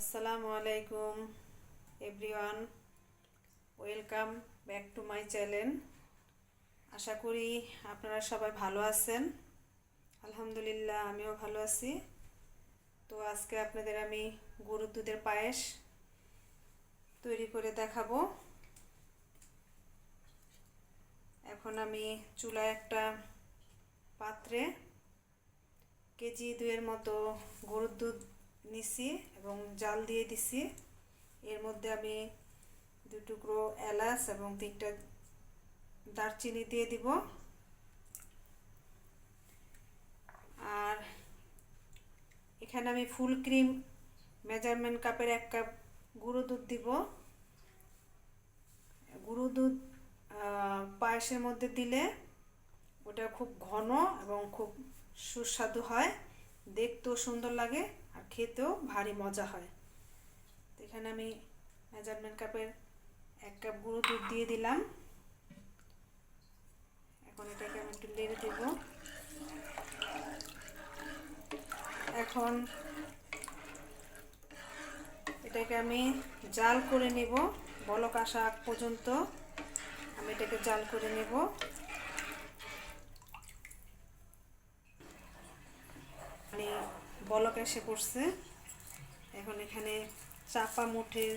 আসসালামু আলাইকুম, everyone. Welcome back to my channel. আশা করি আপনারা সবাই ভালো আছেন। আলহামদুলিল্লাহ, আমিও ভালো আছি। তো আজকে আপনাদের আমি গরুর দুধের পায়েস তৈরি করে দেখাবো। এখন আমি চুলায় একটা পাত্রে কেজি দুয়ের মতো গরুর দুধ নিছি এবং জাল দিয়ে দিছি। এর মধ্যে আমি দু টুকরো এলাচ এবং তিনটা দারচিনি দিয়ে দিব। আর এখানে আমি ফুল ক্রিম মেজারমেন্ট কাপের এক কাপ গুঁড়ো দুধ দিব। গুঁড়ো দুধ পায়েসের মধ্যে দিলে ওটা খুব ঘন এবং খুব সুস্বাদু হয়। দেখতেও সুন্দর লাগে। খেতেও ভারী মজা হয়। তো এখানে আমি মেজারমেন্ট কাপের এক কাপ গুঁড়ো দুধ দিয়ে দিলাম। এখন এটাকে আমি একটু নেড়ে দেব। এখন এটাকে আমি জাল করে নেব। বলক আসা পর্যন্ত আমি এটাকে জাল করে নেব মানে বলক এসে পড়ছে। এখন এখানে চাপা মুঠের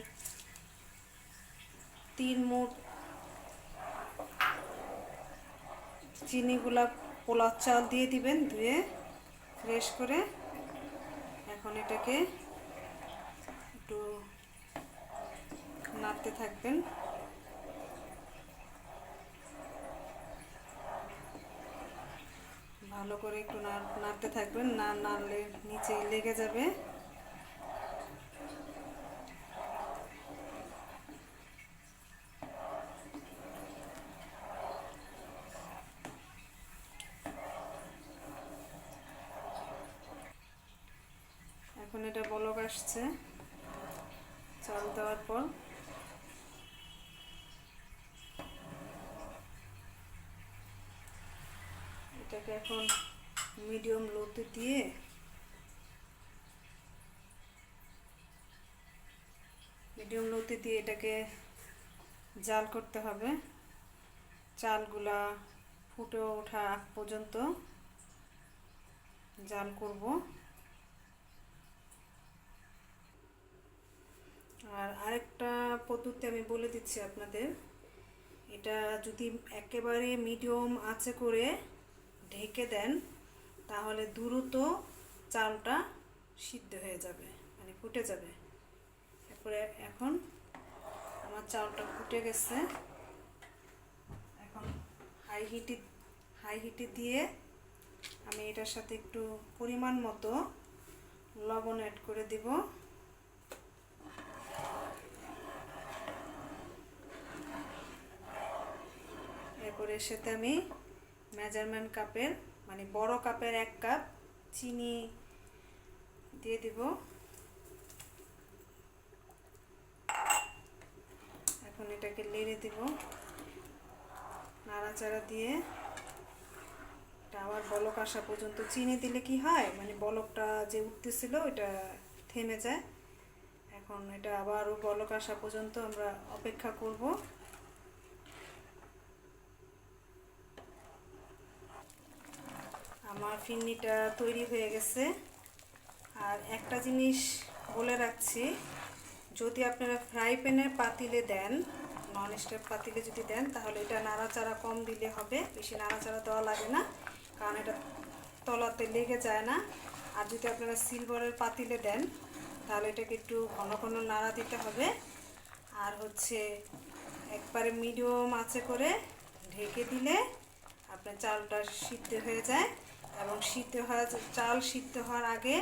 তিন মুঠ চিনিগুলা পোলাও চাল দিয়ে দিবেন, ধুয়ে ফ্রেশ করে। এখন এটাকে একটু নাড়তে থাকবেন। ভালো করে একটু নাড়তে থাকবেন। না নাড়লে নিচে লেগে যাবে। এখন এটা বলক আসছে। চাল দেওয়ার পর এটাকে এখন মিডিয়াম লোতে দিয়ে মিডিয়াম লোতে দিয়ে এটাকে জাল করতে হবে। চালগুলা ফুটে ওঠা আগ পর্যন্ত জাল করব। আর আরেকটা পদ্ধতি আমি বলে দিচ্ছি আপনাদের। এটা যদি একেবারে মিডিয়াম আছে করে ঢেকে দেন, তাহলে দ্রুত চালটা সিদ্ধ হয়ে যাবে মানে ফুটে যাবে। তারপরে এখন আমার চালটা ফুটে গেছে। এখন হাই হিটে হাই হিটে দিয়ে আমি এটার সাথে একটু পরিমাণ মতো লবণ অ্যাড করে দিব। এরপরে সাথে আমি মেজারমেন্ট কাপের মানে বড় কাপের এক কাপ চিনি দিয়ে দিব। এখন এটাকে লেড়ে দিব। নাড়াচাড়া দিয়ে আবার বলক আসা পর্যন্ত চিনি দিলে কি হয়? মানে বলকটা যে উঠতেছিল এটা থেমে যায়। এখন এটা আবারও বলক আসা পর্যন্ত আমরা অপেক্ষা করব। আমার ফিরনিটা তৈরি হয়ে গেছে। আর একটা জিনিস বলে রাখছি, যদি আপনারা ফ্রাই প্যানের পাতিলে দেন নন স্টপ পাতিলে যদি দেন, তাহলে এটা নাড়াচাড়া কম দিলে হবে, বেশি নাড়াচাড়া দেওয়া লাগে না, কারণ এটা তলাতে লেগে যায় না। আর যদি আপনারা সিলভারের পাতিলে দেন, তাহলে এটাকে একটু ঘন ঘন নাড়া দিতে হবে। আর হচ্ছে একবারে মিডিয়াম আঁচে করে ঢেকে দিলে আপনার চালটা সিদ্ধ হয়ে যায়। এবং সিদ্ধ হওয়া চাল সিদ্ধ হওয়ার আগে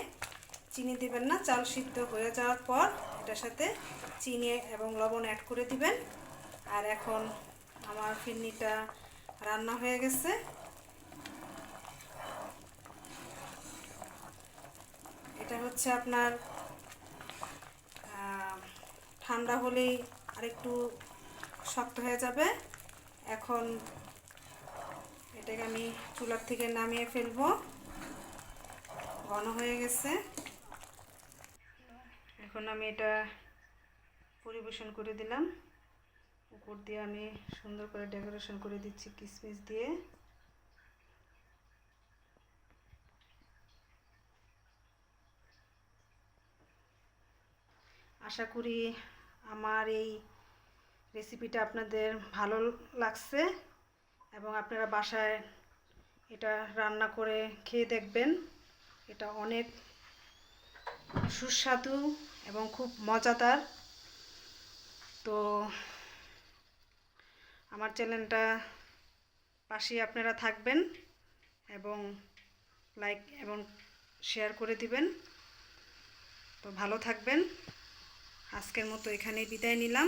চিনি দিবেন না, চাল সিদ্ধ হয়ে যাওয়ার পর এটার সাথে চিনি এবং লবণ অ্যাড করে দিবেন। আর এখন আমার ফিরনিটা রান্না হয়ে গেছে। এটা হচ্ছে আপনার ঠান্ডা হলেই আরেকটু শক্ত হয়ে যাবে। এখন এটাকে আমি চুলার থেকে নামিয়ে ফেলব। ঘন হয়ে গেছে। এখন আমি এটা পরিবেশন করে দিলাম। উপর দিয়ে আমি সুন্দর করে ডেকোরেশন করে দিচ্ছি কিসমিস দিয়ে। আশা করি আমার এই রেসিপিটা আপনাদের ভালো লাগছে। এবং আপনারা বাসায় এটা রান্না করে খেয়ে দেখবেন। এটা অনেক সুস্বাদু এবং খুব মজাদার। তো আমার চ্যানেলটা পাশেই আপনারা থাকবেন এবং লাইক এবং শেয়ার করে দিবেন। তো ভালো থাকবেন। আজকের মতো এখানেই বিদায় নিলাম।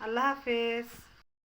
আল্লাহ হাফেজ।